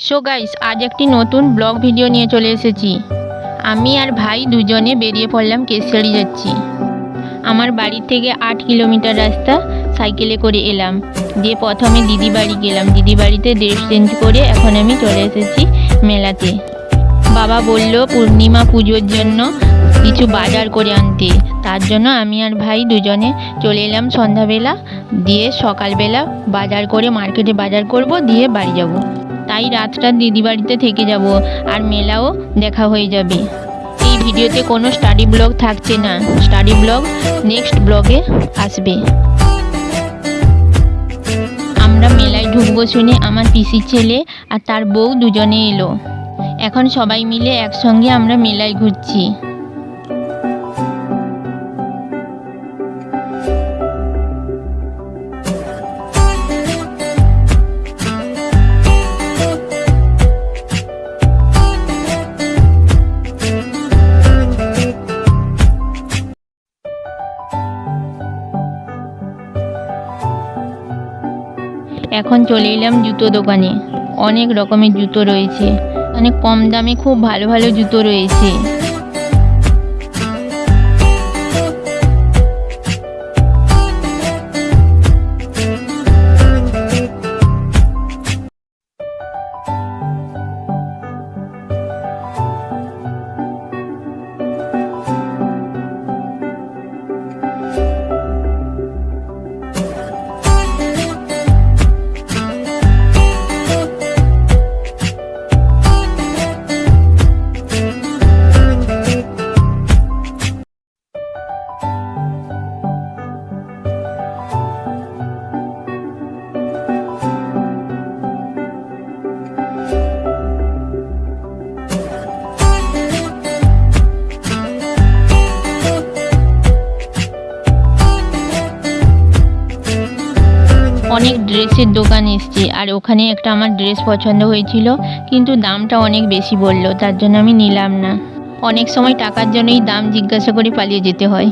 So guys আজ একটি নতুন ব্লগ ভিডিও নিয়ে চলে এসেছি। আমি আর ভাই দুজনে বেরিয়ে পড়লাম কেশিয়ারি যাচ্ছি। আমার বাড়ি থেকে আট কিলোমিটার রাস্তা সাইকেলে করে এলাম। দিয়ে প্রথমে দিদি বাড়ি গেলাম। দিদি বাড়িতে ড্রেস চেঞ্জ করে এখন আমি চলে এসেছি মেলাতে। বাবা বলল, পূর্ণিমা পুজোর জন্য কিছু বাজার করে আনতে। তার জন্য আমি আর ভাই দুজনে চলে এলাম সন্ধ্যাবেলা। দিয়ে সকালবেলা বাজার করে, মার্কেটে বাজার করব, দিয়ে বাড়ি যাব। তাই রাতটা দিদি বাড়িতে থেকে যাব আর মেলাও দেখা হয়ে যাবে। এই ভিডিওতে কোনো স্টাডি ব্লগ থাকছে না। স্টাডি ব্লগ নেক্সট ব্লগে আসবে। আমরা মেলায় ঢুকবো শুনে আমার পিসির ছেলে আর তার বউ দুজনে এলো। এখন সবাই মিলে একসঙ্গে আমরা মেলায় ঘুরছি। এখন চলে এলাম জুতো দোকানে। অনেক রকমের জুতো রয়েছে। অনেক কম দামে খুব ভালো ভালো জুতো রয়েছে। অনেক ড্রেসের দোকান এসছে, আর ওখানে একটা আমার ড্রেস পছন্দ হয়েছিল, কিন্তু দামটা অনেক বেশি বলল, তার জন্য আমি নিলাম না। অনেক সময় টাকার জন্যই দাম জিজ্ঞাসা করে পালিয়ে যেতে হয়।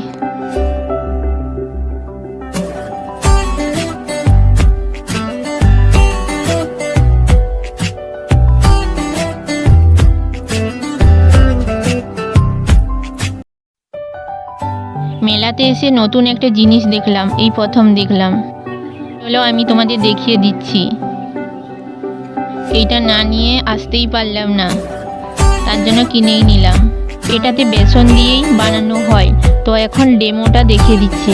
মেলাতে এসে নতুন একটা জিনিস দেখলাম, এই প্রথম দেখলাম। চলো আমি তোমাদের দেখিয়ে দিচ্ছি। এইটা না নিয়ে আসতেই পারলাম না। তার জন্য কিনেই নিলাম। এটাতে বেসন দিয়েই বানানো হয়। তো এখন ডেমোটা দেখিয়ে দিচ্ছে।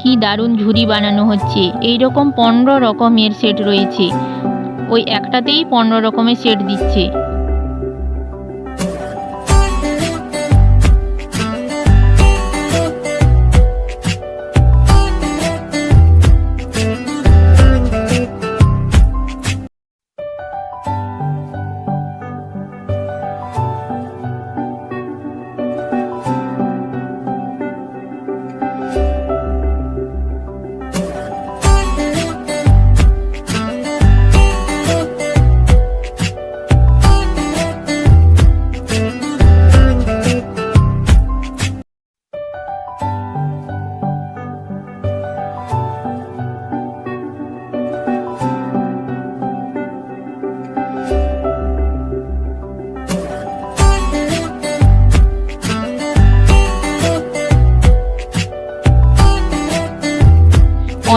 কি দারুণ ঝুড়ি বানানো হচ্ছে। এই রকম পনেরো রকমের সেট রয়েছে। ওই একটাতেই পনেরো রকমের সেট দিচ্ছে।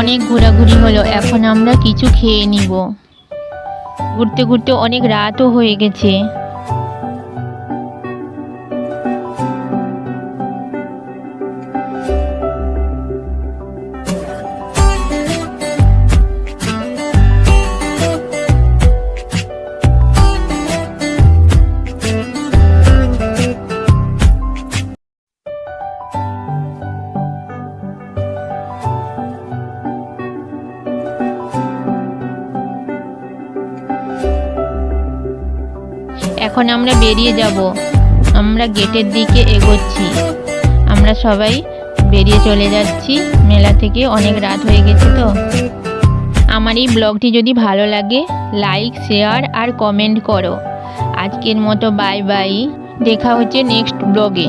অনেক ঘোরাঘুরি হলো এখন আমরা কিছু খেয়ে নিব। ঘুরতে ঘুরতে অনেক রাতও হয়ে গেছে। এখন আমরা বেরিয়ে যাব। আমরা গেটের দিকে এগোচ্ছি। আমরা সবাই বেরিয়ে চলে যাচ্ছি। মেলা থেকে অনেক রাত হয়ে গেছে তো। আমার এই ব্লগটি যদি ভালো লাগে, লাইক, শেয়ার আর কমেন্ট করো। আজকের মতো বাই বাই। দেখা হচ্ছে নেক্সট ব্লগে।